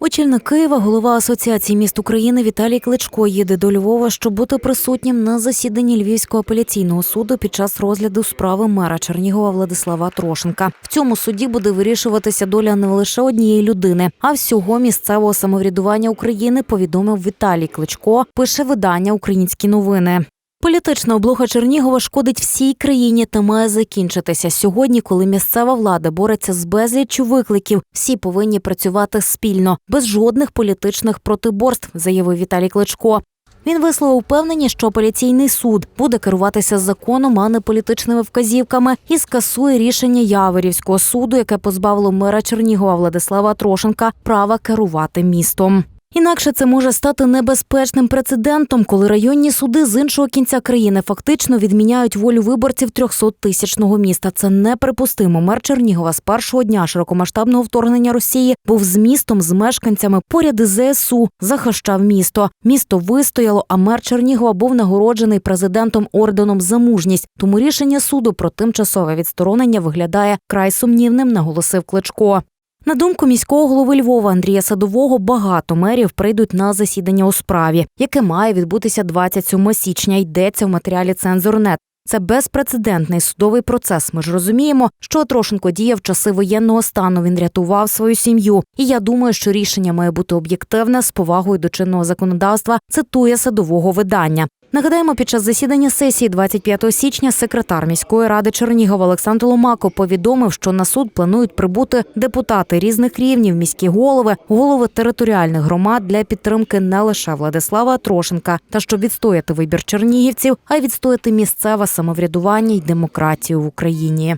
Очільник Києва, голова Асоціації міст України Віталій Кличко їде до Львова, щоб бути присутнім на засіданні Львівського апеляційного суду під час розгляду справи мера Чернігова Владислава Трошенка. В цьому суді буде вирішуватися доля не лише однієї людини, а всього місцевого самоврядування України. Повідомив Віталій Кличко. Пише видання Українські новини. Політична облога Чернігова шкодить всій країні та має закінчитися сьогодні, коли місцева влада бореться з безліччю викликів. Всі повинні працювати спільно, без жодних політичних протиборств, заявив Віталій Кличко. Він висловив упевнення, що апеляційний суд буде керуватися законом, а не політичними вказівками, і скасує рішення Яворівського суду, яке позбавило мера Чернігова Владислава Трошенка права керувати містом. Інакше це може стати небезпечним прецедентом, коли районні суди з іншого кінця країни фактично відміняють волю виборців 300-тисячного міста. Це неприпустимо. Мер Чернігова з першого дня широкомасштабного вторгнення Росії був з містом, з мешканцями поряд із ЗСУ, захищав місто. Місто вистояло, а мер Чернігова був нагороджений президентом орденом за мужність. Тому рішення суду про тимчасове відсторонення виглядає край сумнівним, наголосив Кличко. На думку міського голови Львова Андрія Садового, багато мерів прийдуть на засідання у справі, яке має відбутися 27 січня. Йдеться в матеріалі «Цензорнет». Це безпрецедентний судовий процес. Ми ж розуміємо, що Трошенко діяв часи воєнного стану. Він рятував свою сім'ю. І я думаю, що рішення має бути об'єктивне з повагою до чинного законодавства. Цитує садового видання. Нагадаємо, під час засідання сесії 25 січня секретар міської ради Чернігова Олександр Ломако повідомив, що на суд планують прибути депутати різних рівнів, міські голови, голови територіальних громад для підтримки не лише Владислава Трошенка, та щоб відстояти вибір чернігівців, а й відстояти місцеве самоврядування й демократію в Україні.